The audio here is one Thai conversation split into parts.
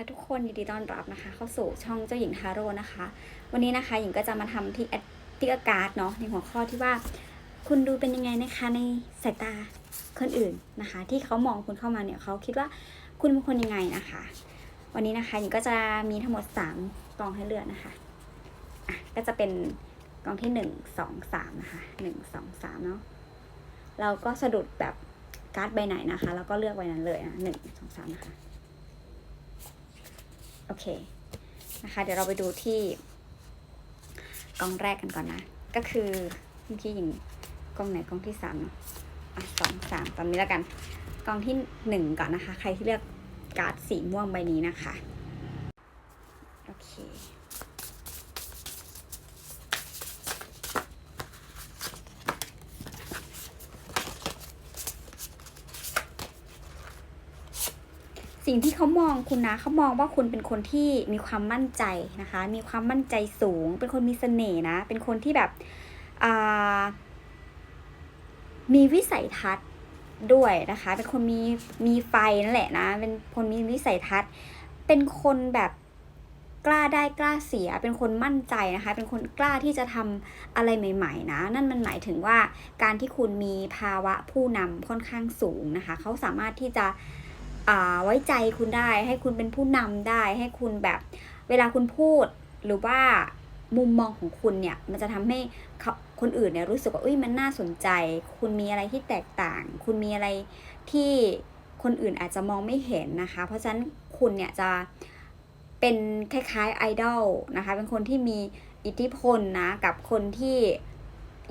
คะทุกคนยินดีต้อนรับนะคะ เข้าสู่ช่องเจ้าหญิงทาโร่นะคะ วันนี้นะคะหญิงก็จะมาทำที่ติกการ์ดเนาะในหัวข้อที่ว่า คุณดูเป็นยังไงนะคะในสายตาคนอื่นนะคะ ที่เขามองคุณเข้ามาเนี่ยเขาคิดว่าคุณเป็นคนยังไงนะคะ วันนี้นะคะหญิงก็จะมีทั้งหมด3กองให้เลือกนะคะอะก็จะเป็นกองที่ 1 2 3นะคะ1 2 3เนาะเราก็สะดุดแบบการ์ดใบไหนนะคะ แล้วก็เลือกใบนั้นเลยนะหนึ่งสองสามนะคะ โอเคนะคะเดี๋ยวเราไปดูที่กล้องแรกกันก่อนนะ ก็คือเมื่อกี้หญิงกล้องไหนกล้องที่สามอะสองสามตอนนี้แล้วกันกล้องที่หนึ่งก่อนนะคะ ใครที่เลือกการ์ดสีม่วงใบนี้นะคะ โอเค สิ่งที่เขามองคุณนะเขามองว่าคุณเป็นคนที่มีความมั่นใจนะคะ มีความมั่นใจสูง เป็นคนมีเสน่ห์นะ เป็นคนที่แบบมีวิสัยทัศน์ด้วยนะคะ เป็นคนมีมีไฟนั่นแหละนะ เป็นคนมีวิสัยทัศน์ เป็นคนแบบกล้าได้กล้าเสีย เป็นคนมั่นใจนะคะ เป็นคนกล้าที่จะทำอะไรใหม่ ๆ นะ นั่นมันหมายถึงว่าการที่คุณมีภาวะผู้นำค่อนข้างสูงนะคะ เขาสามารถที่จะ ไว้ใจคุณได้ ให้คุณเป็นผู้นำได้ ให้คุณแบบเวลาคุณพูดหรือว่ามุมมองของคุณเนี่ย มันจะทำให้คนอื่นเนี่ยรู้สึกว่าเอ้ยมันน่าสนใจ คุณมีอะไรที่แตกต่าง คุณมีอะไรที่คนอื่นอาจจะมองไม่เห็นนะคะ เพราะฉะนั้นคุณเนี่ยจะเป็นคล้ายๆไอดอลนะคะ เป็นคนที่มีอิทธิพลนะกับคนที่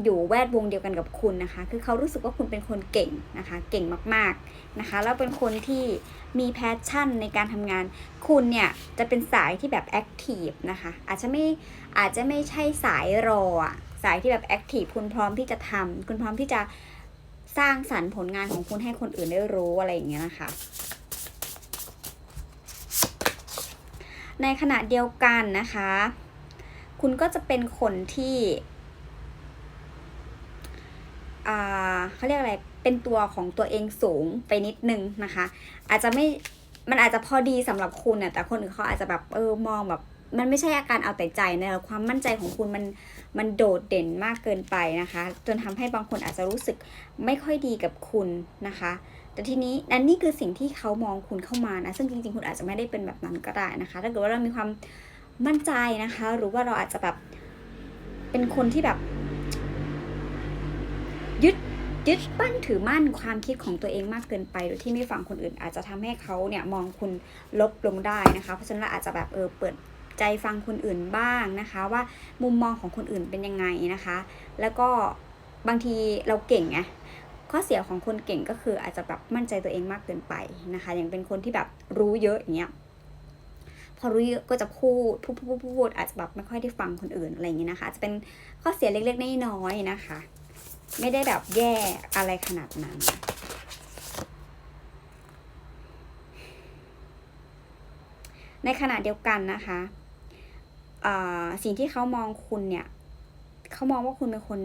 อยู่แวดวงเดียวกันกับคุณนะคะ คือเขารู้สึกว่าคุณเป็นคนเก่งนะคะ เก่งมากๆนะคะ แล้วเป็นคนที่มีแพชชั่นในการทำงาน คุณเนี่ยจะเป็นสายที่แบบแอคทีฟนะคะ อาจจะไม่อาจจะไม่ใช่สายรออะสายที่แบบแอคทีฟคุณพร้อมที่จะทำคุณพร้อมที่จะสร้างสรรค์ผลงานของคุณให้คนอื่นได้รู้อะไรอย่างเงี้ยนะคะ ในขณะเดียวกันนะคะ คุณก็จะเป็นคนที่ เขาเรียกอะไร เป็นตัวของตัวเองสูงไปนิดนึงนะคะ อาจจะไม่ มันอาจจะพอดีสำหรับคุณน่ะแต่คนอื่นเขาอาจจะแบบเออมองแบบมันไม่ใช่อาการเอาแต่ใจนะความมั่นใจของคุณมันมันโดดเด่นมากเกินไปนะคะ จนทำให้บางคนอาจจะรู้สึกไม่ค่อยดีกับคุณนะคะ แต่ทีนี้นั่นนี่คือสิ่งที่เขามองคุณเข้ามานะซึ่งจริงๆ คุณอาจจะไม่ได้เป็นแบบนั้นก็ได้นะคะ ถ้าเกิดว่าเรามีความมั่นใจนะคะ หรือว่าเราอาจจะแบบเป็นคนที่แบบ ยึดปั้นถือมั่นความคิดของตัวเองมากเกินไปโดยที่ไม่ฟังคนอื่น อาจจะทำให้เขาเนี่ยมองคุณลบลงได้นะคะ เพราะฉะนั้นเราอาจจะแบบเออเปิดใจฟังคนอื่นบ้างนะคะ ว่ามุมมองของคนอื่นเป็นยังไงนะคะ แล้วก็บางทีเราเก่งไงข้อเสียของคนเก่งก็คืออาจจะแบบมั่นใจตัวเองมากเกินไปนะคะ อย่างเป็นคนที่แบบรู้เยอะอย่างเงี้ยพอรู้เยอะก็จะพูดพูดพูดพูดพูดอาจจะแบบไม่ค่อยได้ฟังคนอื่นอะไรอย่างเงี้ยนะคะจะเป็นข้อเสียเล็กๆน้อยๆนะคะ ไม่ได้แบบแย่อะไรขนาดนั้น ในขณะเดียวกันนะคะสิ่งที่เขามองคุณเนี่ย เขามองว่าคุณเป็นคน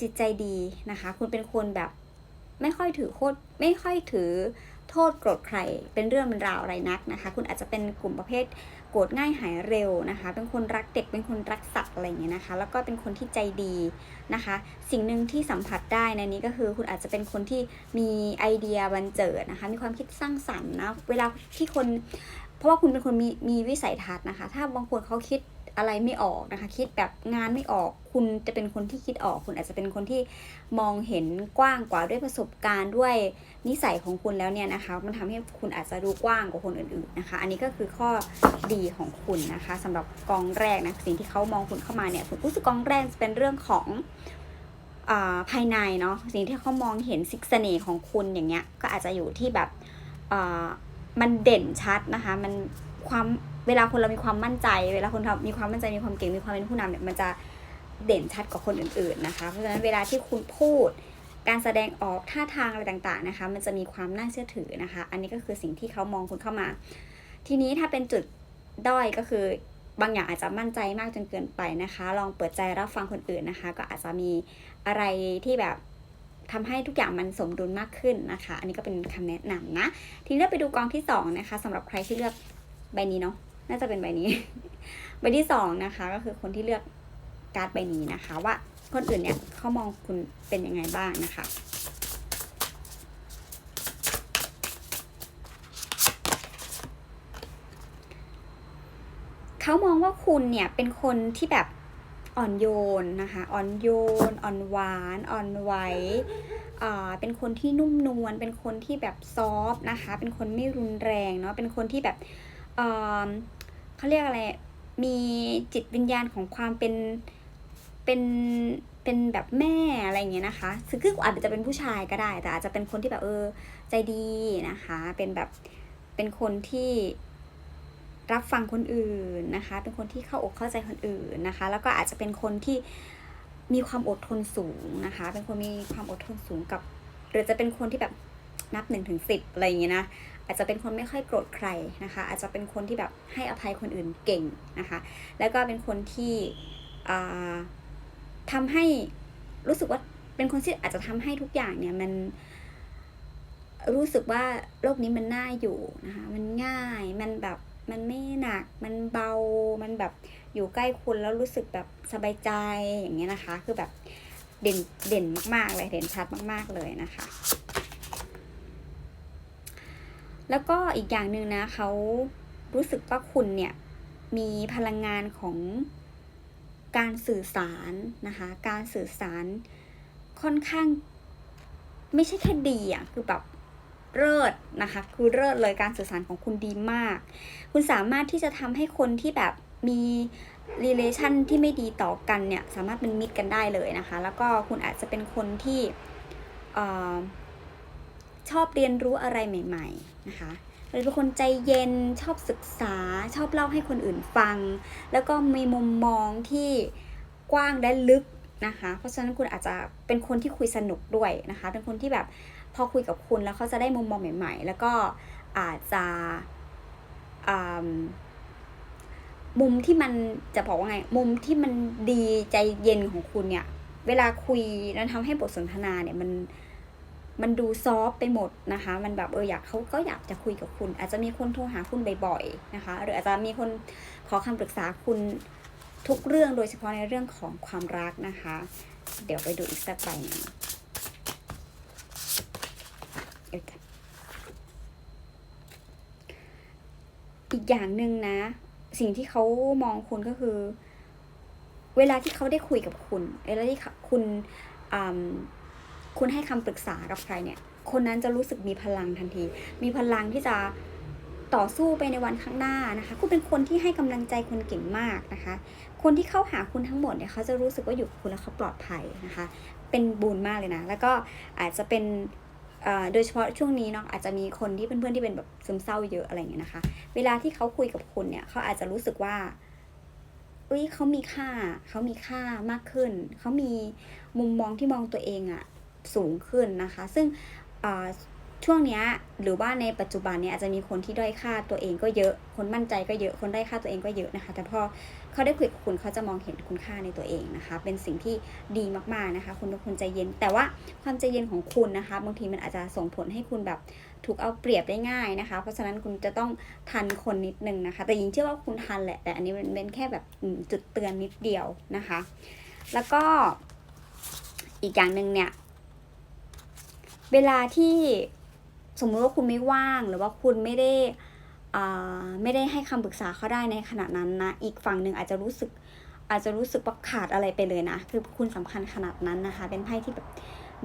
จิตใจดีนะคะ คุณเป็นคนแบบ ไม่ค่อยถือโทษไม่ค่อยถือ โทษโกรธใคร เป็นเรื่องเป็นราวอะไรนักนะคะ คุณอาจจะเป็นกลุ่มประเภทโกรธง่ายหายเร็วนะคะ เป็นคนรักเด็ก เป็นคนรักสัตว์อะไรอย่างเงี้ยนะคะ แล้วก็เป็นคนที่ใจดีนะคะ สิ่งหนึ่งที่สัมผัสได้ในนี้ก็คือคุณอาจจะเป็นคนที่มีไอเดียบันเจิดนะคะ มีความคิดสร้างสรรค์นะ เวลาที่คน เพราะว่าคุณเป็นคนมีมีวิสัยทัศน์นะคะ ถ้าบางคนเขาคิด อะไรไม่ออกนะคะ คิดแบบงานไม่ออก คุณจะเป็นคนที่คิดออก คุณอาจจะเป็นคนที่มองเห็นกว้างกว่าด้วยประสบการณ์ด้วยนิสัยของคุณแล้วเนี่ยนะคะ มันทำให้คุณอาจจะดูกว้างกว่าคนอื่นๆนะคะ อันนี้ก็คือข้อดีของคุณนะคะสำหรับกองแรกนะสิ่งที่เขามองคุณเข้ามาเนี่ยคุณรู้สึกกองแรกจะเป็นเรื่องของอภายในเนาะสิ่งที่เขามองเห็นสิกเสน่ห์ของคุณอย่างเงี้ยก็อาจจะอยู่ที่แบบมันเด่นชัดนะคะ มันความ เวลาคนเรามีความมั่นใจ เวลาคนทำมีความมั่นใจมีความเก่งมีความเป็นผู้นำเนี่ยมันจะเด่นชัดกว่าคนอื่นๆนะคะ เพราะฉะนั้นเวลาที่คุณพูด การแสดงออกท่าทางอะไรต่างๆนะคะ มันจะมีความน่าเชื่อถือนะคะ อันนี้ก็คือสิ่งที่เขามองคุณเข้ามา ทีนี้ถ้าเป็นจุดด้อยก็คือบางอย่างอาจจะมั่นใจมากจนเกินไปนะคะ ลองเปิดใจรับฟังคนอื่นนะคะ ก็อาจจะมีอะไรที่แบบทำให้ทุกอย่างมันสมดุลมากขึ้นนะคะ อันนี้ก็เป็นคำแนะนำนะ ทีนี้เราไปดูกองที่สองนะคะสำหรับใครที่เลือกใบนี้เนาะ น่าจะเป็นใบนี้ ใบที่สองนะคะก็คือคนที่เลือกการ์ดใบนี้นะคะ ว่าคนอื่นเนี่ยเขามองคุณเป็นยังไงบ้างนะคะเขามองว่าคุณเนี่ยเป็นคนที่แบบอ่อนโยนนะคะอ่อนโยนอ่อนหวานอ่อนไหวอ่าเป็นคนที่นุ่มนวลเป็นคนที่แบบซอฟนะคะ เป็นคนไม่รุนแรงเนาะเป็นคนที่แบบอ่อ เขาเรียกอะไร มีจิตวิญญาณของความเป็นเป็นเป็นแบบแม่อะไรอย่างเงี้ยนะคะซึ่งคืออาจจะเป็นผู้ชายก็ได้ แต่อาจจะเป็นคนที่แบบเออใจดีนะคะ เป็นแบบเป็นคนที่รับฟังคนอื่นนะคะ เป็นคนที่เข้าอกเข้าใจคนอื่นนะคะ แล้วก็อาจจะเป็นคนที่มีความอดทนสูงนะคะ เป็นคนมีความอดทนสูงกับ หรือจะเป็นคนที่แบบนับหนึ่งถึงสิบอะไรอย่างเงี้ยนะ อาจจะเป็นคนไม่ค่อยโกรธใครนะคะ อาจจะเป็นคนที่แบบให้อภัยคนอื่นเก่งนะคะ แล้วก็เป็นคนที่อ่าทำให้รู้สึกว่าเป็นคนที่อาจจะทำให้ทุกอย่างเนี่ยมันรู้สึกว่าโลกนี้มันน่าอยู่นะคะ มันง่าย มันแบบ มันไม่หนัก มันเบา มันแบบอยู่ใกล้คุณแล้วรู้สึกแบบสบายใจอย่างเงี้ยนะคะ คือแบบเด่นเด่นมากๆเลย เด่นชัดมากๆเลยนะคะ แล้วก็อีกอย่างหนึ่งนะเขารู้สึกว่าคุณเนี่ยมีพลังงานของการสื่อสารนะคะ การสื่อสารค่อนข้างไม่ใช่แค่ดีอะคือแบบเลิศนะคะ คือเลิศเลยการสื่อสารของคุณดีมาก คุณสามารถที่จะทำให้คนที่แบบมี relation ที่ไม่ดีต่อกันเนี่ย สามารถเป็นมิตรกันได้เลยนะคะ แล้วก็คุณอาจจะเป็นคนที่ ชอบเรียนรู้อะไรใหม่ ๆ นะคะหรือเป็นคนใจเย็นชอบศึกษา ชอบเล่าให้คนอื่นฟัง แล้วก็มีมุมมองที่กว้างและลึกนะคะ เพราะฉะนั้นคุณอาจจะเป็นคนที่คุยสนุกด้วยนะคะ เป็นคนที่แบบพอคุยกับคุณแล้วเขาจะได้มุมมองใหม่ ๆ แล้วก็อาจจะมุมที่มันจะบอกว่าไง มุมที่มันดีใจเย็นของคุณเนี่ย เวลาคุยแล้วทำให้บทสนทนาเนี่ยมัน มันดูซอฟต์ไปหมดนะคะ มันแบบเอออยากเขาก็อยากจะคุยกับคุณ อาจจะมีคนโทรหาคุณบ่อยๆนะคะ หรืออาจจะมีคนขอคำปรึกษาคุณทุกเรื่องโดยเฉพาะในเรื่องของความรักนะคะ เดี๋ยวไปดูอีกสักใบหนึ่งอีกอย่างหนึ่งนะ สิ่งที่เขามองคุณก็คือ เวลาที่เขาได้คุยกับคุณ เวลาที่คุณอ่า คุณให้คำปรึกษากับใครเนี่ย คนนั้นจะรู้สึกมีพลังทันที มีพลังที่จะต่อสู้ไปในวันข้างหน้านะคะ คุณเป็นคนที่ให้กำลังใจคนเก่งมากนะคะ คนที่เข้าหาคุณทั้งหมดเนี่ยเขาจะรู้สึกว่าอยู่กับคุณแล้วเขาปลอดภัยนะคะ เป็นบุญมากเลยนะ แล้วก็อาจจะเป็นโดยเฉพาะช่วงนี้เนาะอาจจะมีคนที่เพื่อนๆที่เป็นแบบซึมเศร้าเยอะอะไรอย่างเงี้ยนะคะ เวลาที่เขาคุยกับคุณเนี่ยเขาอาจจะรู้สึกว่าเอ้ยเขามีค่าเขามีค่ามากขึ้น เขามีมุมมองที่มองตัวเองอะ สูงขึ้นนะคะ ซึ่งช่วงนี้หรือว่าในปัจจุบันเนี้ยอาจจะมีคนที่ด้อยค่าตัวเองก็เยอะ คนมั่นใจก็เยอะ คนด้อยค่าตัวเองก็เยอะนะคะ แต่พอเขาได้คุยกับคุณเขาจะมองเห็นคุณค่าในตัวเองนะคะ เป็นสิ่งที่ดีมากๆนะคะ คุณเป็นคนใจเย็น แต่ว่าความใจเย็นของคุณนะคะ บางทีมันอาจจะส่งผลให้คุณแบบถูกเอาเปรียบได้ง่ายนะคะ เพราะฉะนั้นคุณจะต้องทันคนนิดนึงนะคะ แต่ยิงเชื่อว่าคุณทันแหละ แต่อันนี้มันเป็นแค่แบบจุดเตือนนิดเดียวนะคะ แล้วก็อีกอย่างหนึ่งเนี่ย เวลาที่สมมติว่าคุณไม่ว่างหรือว่าคุณไม่ได้ไม่ได้ให้คำปรึกษาเขาได้ในขณะนั้นนะ อีกฝั่งหนึ่งอาจจะรู้สึกอาจจะรู้สึกว่าขาดอะไรไปเลยนะ คือคุณสำคัญขนาดนั้นนะคะ เป็นไพ่ที่แบบ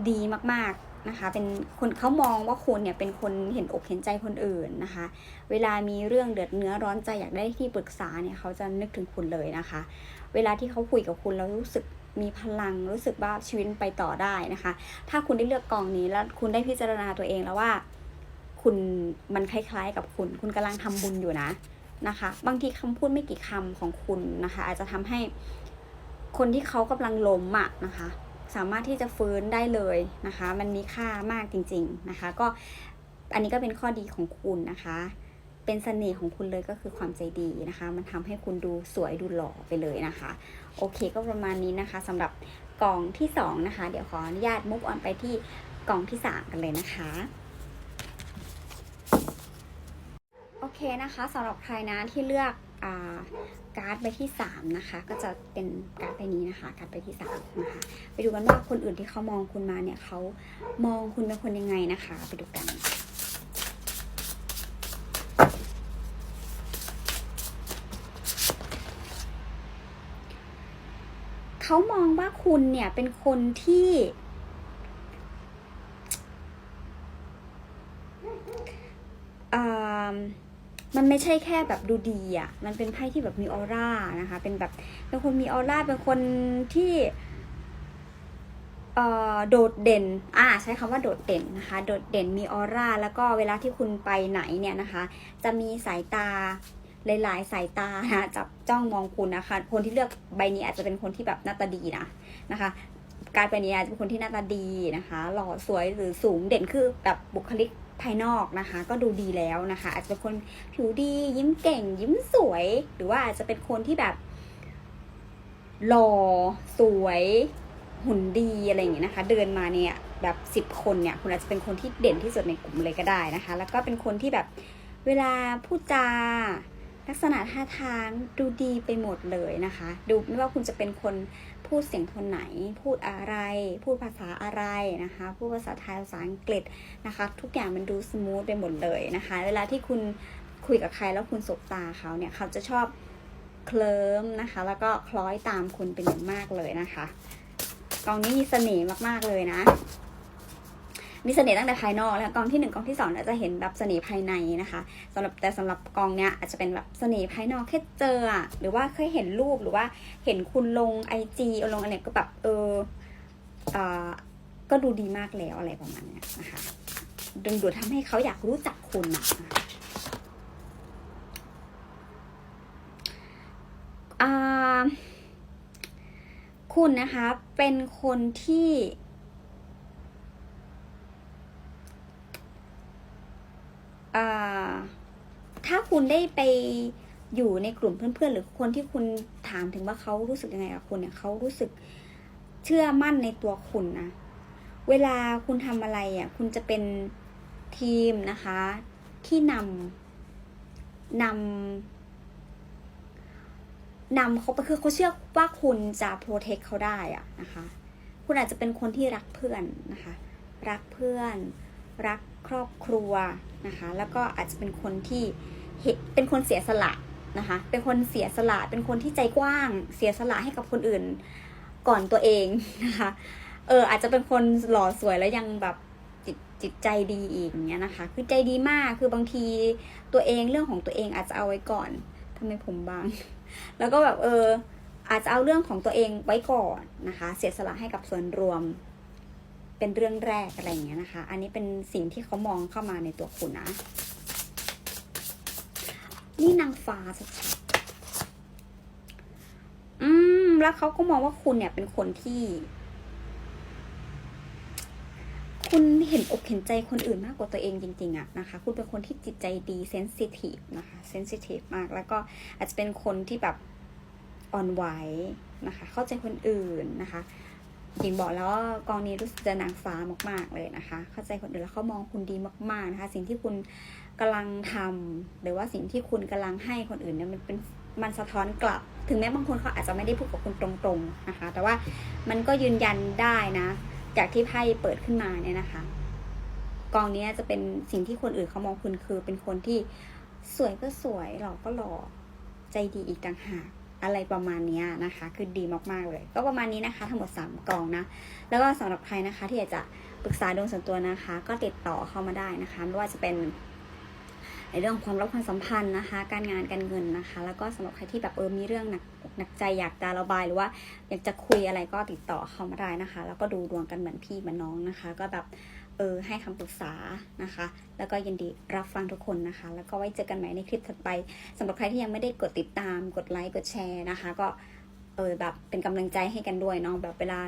ดีมากๆ นะคะ เป็นคนเขามองว่าคุณเนี่ยเป็นคนเห็นอกเห็นใจคนอื่นนะคะ เวลามีเรื่องเดือดเนื้อร้อนใจอยากได้ที่ปรึกษาเนี่ยเขาจะนึกถึงคุณเลยนะคะ เวลาที่เขาคุยกับคุณแล้วรู้สึกมีพลังรู้สึกว่าชีวิตไปต่อได้นะคะ ถ้าคุณได้เลือกกองนี้แล้วคุณได้พิจารณาตัวเองแล้วว่า คุณมันคล้ายๆ กับคุณ คุณกำลังทำบุญอยู่นะนะคะ บางทีคำพูดไม่กี่คำของคุณนะคะ อาจจะทำให้คนที่เขากำลังล้มอะนะคะ สามารถที่จะฟื้นได้เลยนะคะ มันมีค่ามากจริง ๆนะคะ ก็อันนี้ก็เป็นข้อดีของคุณนะคะ เป็นเสน่ห์ของคุณเลยก็คือความใจดีนะคะ มันทำให้คุณดูสวยดูหล่อไปเลยนะคะ โอเคก็ประมาณนี้นะคะสำหรับกล่องที่สองนะคะ เดี๋ยวขออนุญาตมุกออนไปที่กล่องที่สามกันเลยนะคะโอเคนะคะสำหรับใครนะที่เลือก การ์ดใบที่สามนะคะ ก็จะเป็นการ์ดใบนี้นะคะ การ์ดใบที่สามนะคะ ไปดูกันว่าคนอื่นที่เขามองคุณมาเนี่ยเขามองคุณเป็นคนยังไงนะคะ ไปดูกันเขามองว่าคุณเนี่ยเป็นคนที่อ่า มันไม่ใช่แค่แบบดูดีอะ มันเป็นไพ่ที่แบบมีออร่านะคะ เป็นแบบเป็นคนมีออร่า เป็นคนที่เอ่อโดดเด่น อ่า ใช้คำว่าโดดเด่นนะคะ โดดเด่นมีออร่า แล้วก็เวลาที่คุณไปไหนเนี่ยนะคะ จะมีสายตาหลายๆ สายตานะจับจ้องมองคุณนะคะ คนที่เลือกใบนี้อาจจะเป็นคนที่แบบหน้าตาดีนะนะคะ การใบนี้อาจจะเป็นคนที่หน้าตาดีนะคะ หล่อสวยหรือสูงเด่นคือแบบบุคลิก ภายนอกนะคะ ก็ดูดีแล้วนะคะ อาจจะเป็นคนผิวดียิ้มเก่ง ยิ้มสวย หรือว่าอาจจะเป็นคนที่แบบหล่อสวยหุ่นดีอะไรอย่างเงี้ยนะคะ เดินมาเนี่ยแบบสิบคนเนี่ยคุณอาจจะเป็นคนที่เด่นที่สุดในกลุ่มเลยก็ได้นะคะ แล้วก็เป็นคนที่แบบเวลาพูดจา ลักษณะท่าทางดูดีไปหมดเลยนะคะ ดูไม่ว่าคุณจะเป็นคนพูดเสียงโทนไหน พูดอะไร พูดภาษาอะไรนะคะ พูดภาษาไทยภาษาอังกฤษนะคะ ทุกอย่างมันดูสมูทไปหมดเลยนะคะ เวลาที่คุณคุยกับใครแล้วคุณสบตาเขาเนี่ยเขาจะชอบเคลิ้มนะคะ แล้วก็คล้อยตามคุณเป็นอย่างมากเลยนะคะกองนี้มีเสน่ห์มากๆเลยนะ มีเสน่ห์ตั้งแต่ภายนอกแล้วกองที่หนึ่งกองที่สองเนี่ยจะเห็นแบบเสน่ห์ภายในนะคะสำหรับแต่สำหรับกองเนี้ยอาจจะเป็นแบบเสน่ห์ภายนอกแค่เจอหรือว่าเคยเห็นรูปหรือว่าเห็นคุณลงไอจีลงอะไรก็แบบเอออ่าก็ดูดีมากแล้วอะไรประมาณเนี้ยนะคะดึงดูดทำให้เขาอยากรู้จักคุณอะอ่าคุณนะคะเป็นคนที่ อ่าถ้า คุณได้ไปอยู่ในกลุ่มเพื่อนๆ หรือคนที่คุณถามถึงว่าเขารู้สึกยังไงกับคุณเนี่ยเขารู้สึกเชื่อมั่นในตัวคุณนะ เวลาคุณทำอะไรอะ คุณจะเป็นทีมนะคะ ที่นำนำนำเขาไปคือเขาเชื่อว่าคุณจะโปรเทคเขาได้อะนะคะ คุณอาจจะเป็นคนที่รักเพื่อนนะคะ รักเพื่อน รักครอบครัวนะคะ แล้วก็อาจจะเป็นคนที่ เห็เป็นคนเสียสละนะคะ เป็นคนเสียสละ เป็นคนที่ใจกว้าง เสียสละให้กับคนอื่นก่อนตัวเองนะคะ เออ อาจจะเป็นคนหล่อสวยแล้วยังแบบจิตจิตใจดีอีกอย่างเงี้ยนะคะ คือใจดีมาก คือบางทีตัวเองเรื่องของตัวเองอาจจะเอาไว้ก่อนทำไมผมบาง แล้วก็แบบเออ อาจจะเอาเรื่องของตัวเองไว้ก่อนนะคะ เสียสละให้กับส่วนรวม เป็นเรื่องแรกอะไรอย่างเงี้ยนะคะ อันนี้เป็นสิ่งที่เขามองเข้ามาในตัวคุณนะ นี่นางฟ้าชัดๆอืม แล้วเขาก็มองว่าคุณเนี่ยเป็นคนที่ คุณเห็นอกเห็นใจคนอื่นมากกว่าตัวเองจริง ๆอะนะคะ คุณเป็นคนที่จิตใจดีเซนซิทีฟนะคะเซนซิทีฟมาก แล้วก็อาจจะเป็นคนที่แบบอ่อนไหวนะคะ เข้าใจคนอื่นนะคะ หญิงบอกแล้วว่ากองนี้รู้สึกจะนางฟ้ามาก ๆเลยนะคะ เข้าใจคนอื่นแล้วเขามองคุณดีมาก ๆนะคะ สิ่งที่คุณกำลังทำหรือว่าสิ่งที่คุณกำลังให้คนอื่นเนี่ยมันเป็นมันสะท้อนกลับ ถึงแม้บางคนเขาอาจจะไม่ได้พูดกับคุณตรงๆนะคะ แต่ว่ามันก็ยืนยันได้นะ จากที่ไพ่เปิดขึ้นมาเนี่ยนะคะ กองนี้จะเป็นสิ่งที่คนอื่นเขามองคุณคือเป็นคนที่สวยก็สวยหล่อก็หล่อใจดีอีกต่างหาก อะไรประมาณนี้นะคะ คือดีมากๆเลย ก็ประมาณนี้นะคะ ทั้งหมด 3กองนะ แล้วก็สำหรับใครนะคะ ที่อยากจะปรึกษาดวงส่วนตัวนะคะ ก็ติดต่อเข้ามาได้นะคะไม่ว่าจะเป็นในเรื่องความรักความสัมพันธ์นะคะ การงานการเงินนะคะ แล้วก็สำหรับใครที่แบบเออมีเรื่องหนักอกหนักใจอยากจะระบายหรือว่า อยากจะคุยอะไรก็ติดต่อเข้ามาได้นะคะ แล้วก็ดูดวงกันเหมือนพี่เหมือนน้องนะคะ ก็แบบ เออให้คำปรึกษานะคะ แล้วก็ยินดีรับฟังทุกคนนะคะ แล้วก็ไว้เจอกันใหม่ในคลิปถัดไปสำหรับใครที่ยังไม่ได้กดติดตาม กดไลค์กดแชร์นะคะ ก็เออแบบเป็นกำลังใจให้กันด้วยเนาะแบบเวลา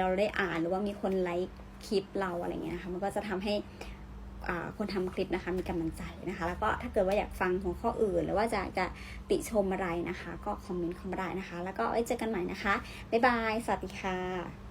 เราได้อ่านหรือว่ามีคนไลค์คลิปเราอะไรเงี้ยนะคะมันก็จะทำให้อ่าคนทำคลิปนะคะมีกำลังใจนะคะ แล้วก็ถ้าเกิดว่าอยากฟังหัวข้ออื่น หรือว่าจะจะติชมอะไรนะคะ ก็คอมเมนต์เข้ามาได้นะคะ แล้วก็ไว้เจอกันใหม่นะคะ บ๊ายบาย สวัสดีค่ะ